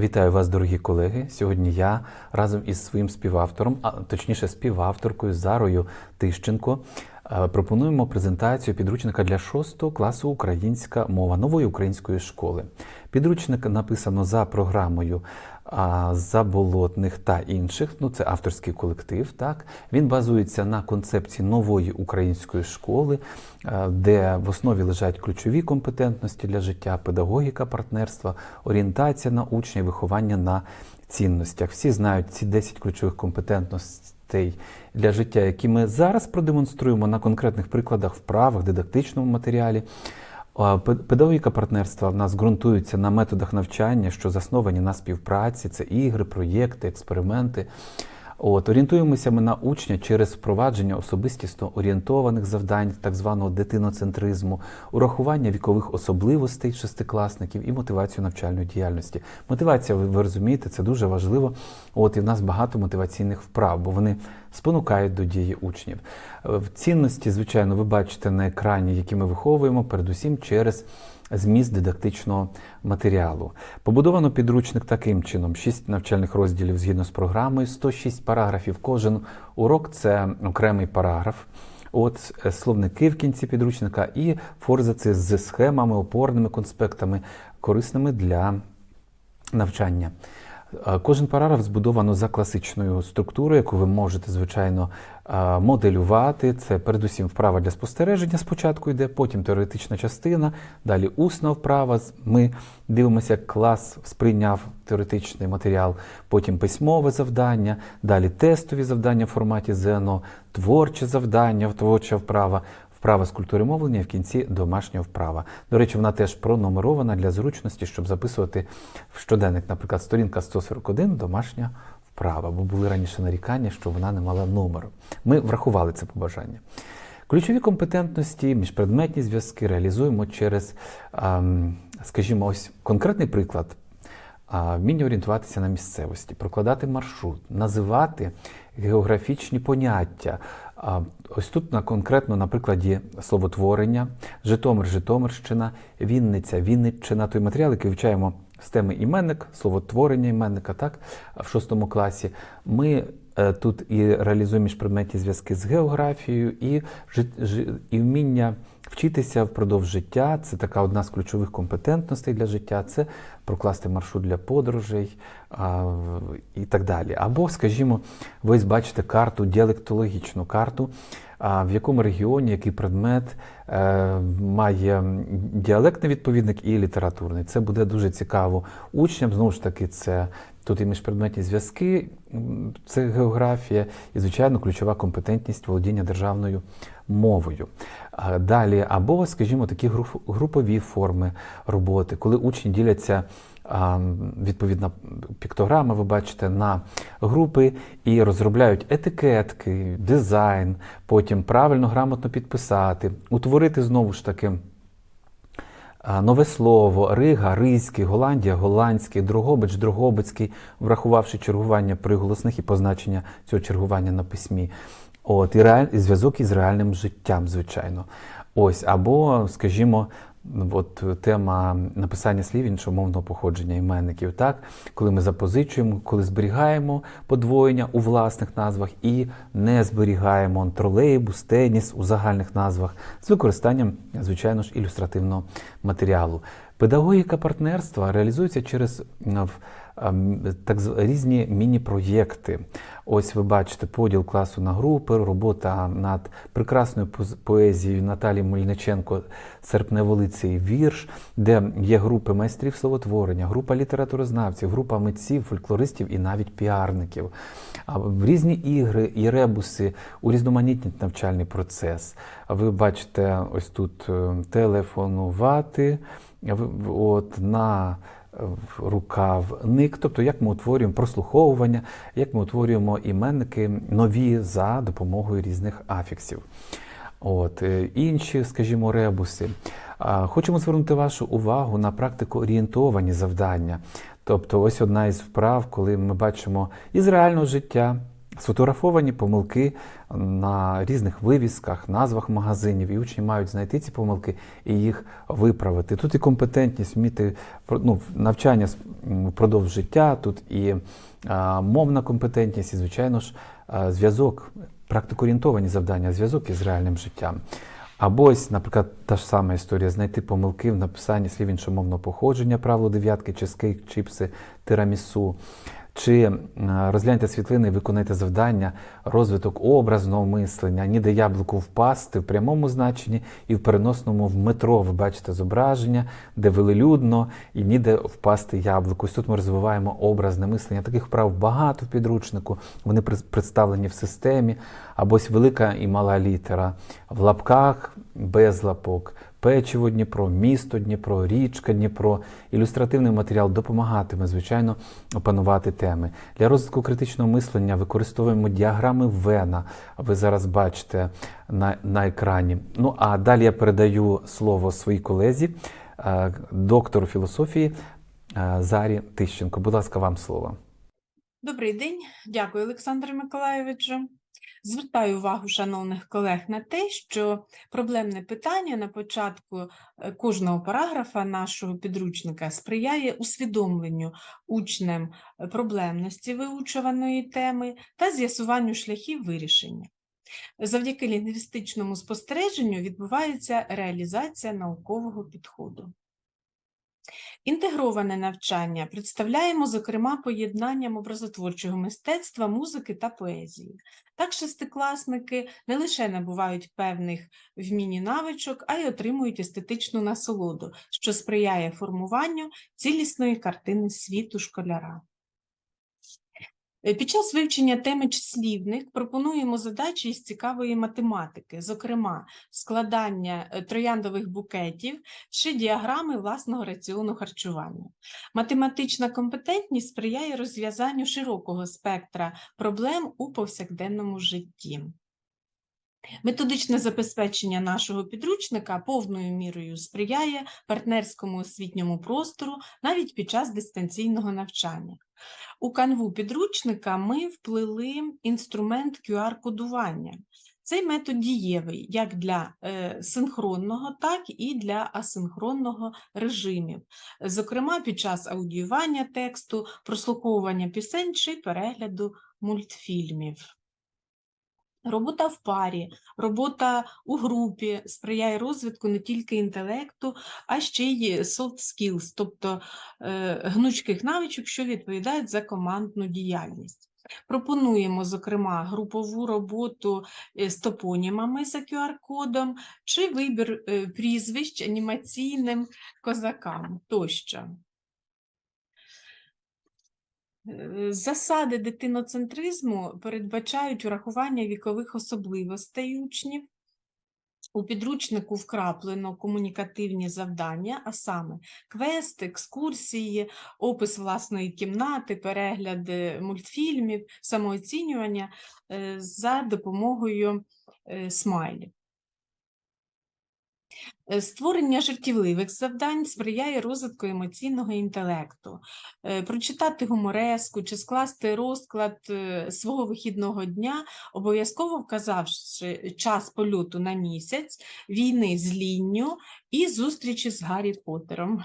Вітаю вас, дорогі колеги. Сьогодні я разом із своїм співавтором, а точніше співавторкою Зарою Тищенко, пропонуємо презентацію підручника для 6 класу Українська мова нової української школи. Підручник написано за програмою Заболотних та інших. Ну, це авторський колектив. Так він базується на концепції нової української школи, е, де в основі лежать ключові компетентності для життя, педагогіка, партнерства, орієнтація на учня, і виховання на цінностях. Всі знають ці 10 ключових компетентностей для життя, які ми зараз продемонструємо на конкретних прикладах, вправах, дидактичному матеріалі. Педагогіка партнерства в нас ґрунтується на методах навчання, що засновані на співпраці, це ігри, проєкти, експерименти. От, орієнтуємося ми на учня через впровадження особистісно орієнтованих завдань, так званого дитиноцентризму, урахування вікових особливостей шестикласників і мотивацію навчальної діяльності. Мотивація, ви, розумієте, це дуже важливо. От і в нас багато мотиваційних вправ, бо вони спонукають до дії учнів. Е, цінності, звичайно, ви бачите на екрані, які ми виховуємо, передусім через зміст дидактичного матеріалу. Побудовано підручник таким чином: 6 навчальних розділів згідно з програмою, 106 параграфів. Кожен урок це окремий параграф. От е, словники в кінці підручника і форзаци з схемами, опорними конспектами, корисними для навчання. Кожен параграф збудовано за класичною структурою, яку ви можете, звичайно, моделювати. Це передусім вправа для спостереження спочатку йде, потім теоретична частина, далі усна вправа. Ми дивимося, як клас сприйняв теоретичний матеріал, потім письмове завдання, далі тестові завдання в форматі ЗНО, творче завдання, творча вправа. Вправа з культури мовлення в кінці домашня вправа. До речі, вона теж пронумерована для зручності, щоб записувати в щоденник, наприклад, сторінка 141 домашня вправа, бо були раніше нарікання, що вона не мала номеру. Ми врахували це побажання. Ключові компетентності, міжпредметні зв'язки реалізуємо через, ем, скажімо, ось конкретний приклад. Вміння орієнтуватися на місцевості, прокладати маршрут, називати географічні поняття. Ось тут на конкретно на прикладі словотворення, Житомир, Житомирщина, Вінниця, Вінниччина, той матеріал, який вивчаємо з теми іменник, словотворення іменника, так, в шостому класі. Ми тут і реалізуємо міжпредметні зв'язки з географією, і, і вміння вчитися впродовж життя. Це така одна з ключових компетентностей для життя. Це прокласти маршрут для подорожей а, і так далі. Або, скажімо, ви бачите карту, діалектологічну карту, а, в якому регіоні який предмет е, має діалектний відповідник і літературний. Це буде дуже цікаво учням. Знову ж таки, це тут і міжпредметні зв'язки, це географія, і, звичайно, ключова компетентність володіння державною мовою. Далі, або, скажімо, такі групові форми роботи, коли учні діляться. Відповідна піктограма, ви бачите, на групи і розробляють етикетки, дизайн, потім правильно, грамотно підписати, утворити знову ж таки нове слово, Рига, Ризький, Голландія, Голландський, Дрогобич, Дрогобицький, врахувавши чергування приголосних і позначення цього чергування на письмі. От, і, реаль... і зв'язок із реальним життям, звичайно. Ось, або, скажімо, от тема написання слів іншомовного походження іменників, так? коли ми запозичуємо, коли зберігаємо подвоєння у власних назвах і не зберігаємо тролейбус, теніс у загальних назвах з використанням, звичайно ж, ілюстративного матеріалу. Педагогіка партнерства реалізується через ем, так різні міні-проєкти. Ось ви бачите поділ класу на групи, робота над прекрасною поезією Наталії Мельниченко Серпневолиций вірш, де є групи майстрів словотворення, група літературознавців, група митців, фольклористів і навіть піарників. Різні ігри і ребуси урізноманітнять навчальний процес. Ви бачите ось тут е, телефонувати от, на рукавник, тобто як ми утворюємо прослуховування, як ми утворюємо іменники нові за допомогою різних афіксів. От, е, інші, скажімо, ребуси. Хочемо звернути вашу увагу на практику орієнтовані завдання. Тобто, ось одна із вправ, коли ми бачимо із реального життя Сфотографовані помилки на різних вивісках, назвах магазинів, і учні мають знайти ці помилки і їх виправити. Тут і компетентність, вміти ну, навчання впродовж життя, тут і а, мовна компетентність, і, звичайно ж, а, зв'язок, практикоорієнтовані завдання, зв'язок із реальним життям. Або ось, наприклад, та ж сама історія знайти помилки в написанні слів іншомовного походження, правило дев'ятки, чи скейк, чіпси, тирамісу. Чи е, розгляньте світлини виконайте завдання, розвиток образного мислення, ніде яблуку впасти в прямому значенні і в переносному в метро. Ви бачите зображення, де велелюдно, і ніде впасти яблуку. Ось тут ми розвиваємо образне мислення. Таких вправ багато в підручнику. Вони представлені в системі. Або ось велика і мала літера в лапках без лапок. Печиво Дніпро, місто Дніпро, річка Дніпро. Ілюстративний матеріал допомагатиме, звичайно, опанувати теми. Для розвитку критичного мислення використовуємо діаграми Вена. Ви зараз бачите на, на екрані. Ну а далі я передаю слово своїй колезі, е, доктору філософії е, Зарі Тищенко. Будь ласка, вам слово. Добрий день, дякую, Олександре Миколайовичу. Звертаю увагу шановних колег на те, що проблемне питання на початку е, кожного параграфа нашого підручника сприяє усвідомленню учнем е, проблемності виучуваної теми та з'ясуванню шляхів вирішення. Завдяки лінгвістичному спостереженню відбувається реалізація наукового підходу. Інтегроване навчання представляємо, зокрема, поєднанням образотворчого мистецтва, музики та поезії. Так, шестикласники не лише набувають певних вмінь навичок, а й отримують естетичну насолоду, що сприяє формуванню цілісної картини світу школяра. Е, Під час вивчення теми числівних пропонуємо задачі із цікавої математики, зокрема, складання е, трояндових букетів чи діаграми власного раціону харчування. Математична компетентність сприяє розв'язанню широкого спектра проблем у повсякденному житті. Методичне забезпечення нашого підручника повною мірою сприяє партнерському освітньому простору навіть під час дистанційного навчання. У канву підручника ми вплили інструмент QR-кодування. Цей метод дієвий як для е, синхронного, так і для асинхронного режимів, зокрема під час аудіювання тексту, прослуховування пісень чи перегляду мультфільмів. Робота в парі, робота у групі сприяє розвитку не тільки інтелекту, а ще й soft skills, тобто е, гнучких навичок, що відповідають за командну діяльність. Пропонуємо, зокрема, групову роботу е, з топонімами за QR-кодом чи вибір е, прізвищ анімаційним козакам тощо. Е, Засади дитиноцентризму передбачають урахування вікових особливостей учнів. У підручнику вкраплено комунікативні завдання, а саме квести, екскурсії, опис власної кімнати, перегляди мультфільмів, самооцінювання е, за допомогою е, смайлів. Е, Створення жартівливих завдань сприяє розвитку емоційного інтелекту. Е, Прочитати гумореску чи скласти розклад е, свого вихідного дня, обов'язково вказавши час польоту на місяць, війни з лінню і зустрічі з Гаррі Поттером.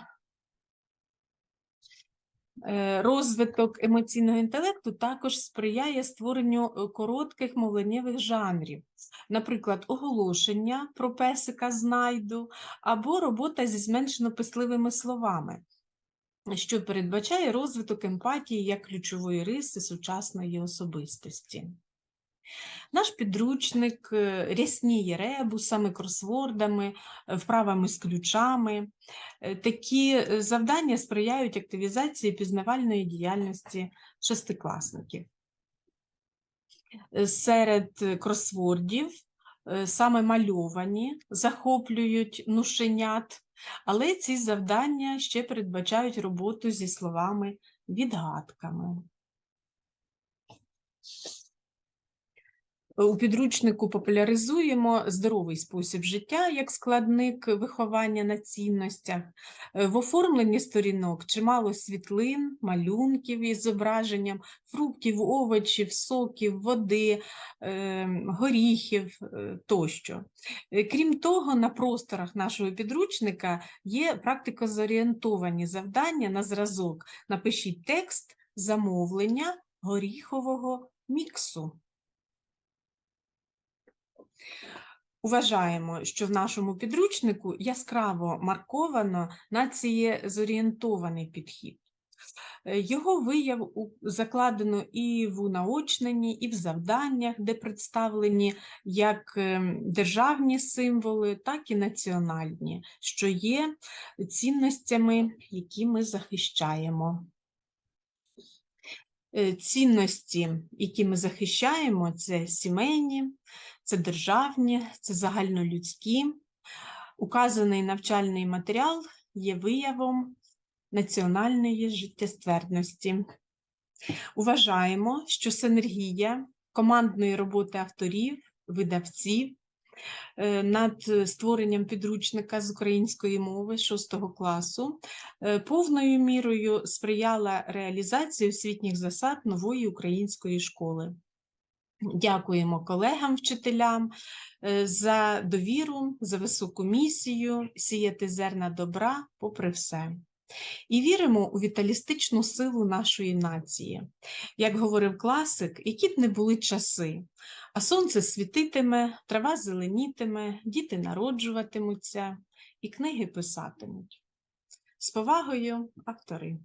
Е, Розвиток емоційного інтелекту також сприяє створенню е, коротких мовленнєвих жанрів, наприклад, оголошення про песика знайду або робота зі зменшено писливими словами, що передбачає розвиток емпатії як ключової риси сучасної особистості. Наш підручник е, рясніє ребусами, кросвордами, е, вправами з ключами. Е, Такі завдання сприяють активізації пізнавальної діяльності шестикласників. Серед кросвордів саме мальовані захоплюють нушенят, але ці завдання ще передбачають роботу зі словами відгадками. У підручнику популяризуємо здоровий спосіб життя як складник виховання на цінностях. Е, В оформленні сторінок чимало світлин, малюнків із зображенням фруктів, овочів, соків, води, е, горіхів е, тощо. Е, Крім того, на просторах нашого підручника є практико-зорієнтовані завдання на зразок. Напишіть текст замовлення горіхового міксу. Уважаємо, що в нашому підручнику яскраво марковано націєзорієнтований підхід. Е, Його вияв закладено і в унаочненні, і в завданнях, де представлені як ем, державні символи, так і національні, що є цінностями, які ми захищаємо. Е, Цінності, які ми захищаємо, це сімейні, це державні, це загальнолюдські. Указаний навчальний матеріал є виявом національної життєствердності. Вважаємо, що синергія командної роботи авторів, видавців над створенням підручника з української мови 6 класу е, повною мірою сприяла реалізації освітніх засад нової української школи. Дякуємо колегам, вчителям е, за довіру, за високу місію сіяти зерна добра попри все. І віримо у віталістичну силу нашої нації. Як говорив класик, які б не були часи, а сонце світитиме, трава зеленітиме, діти народжуватимуться і книги писатимуть. З повагою, автори.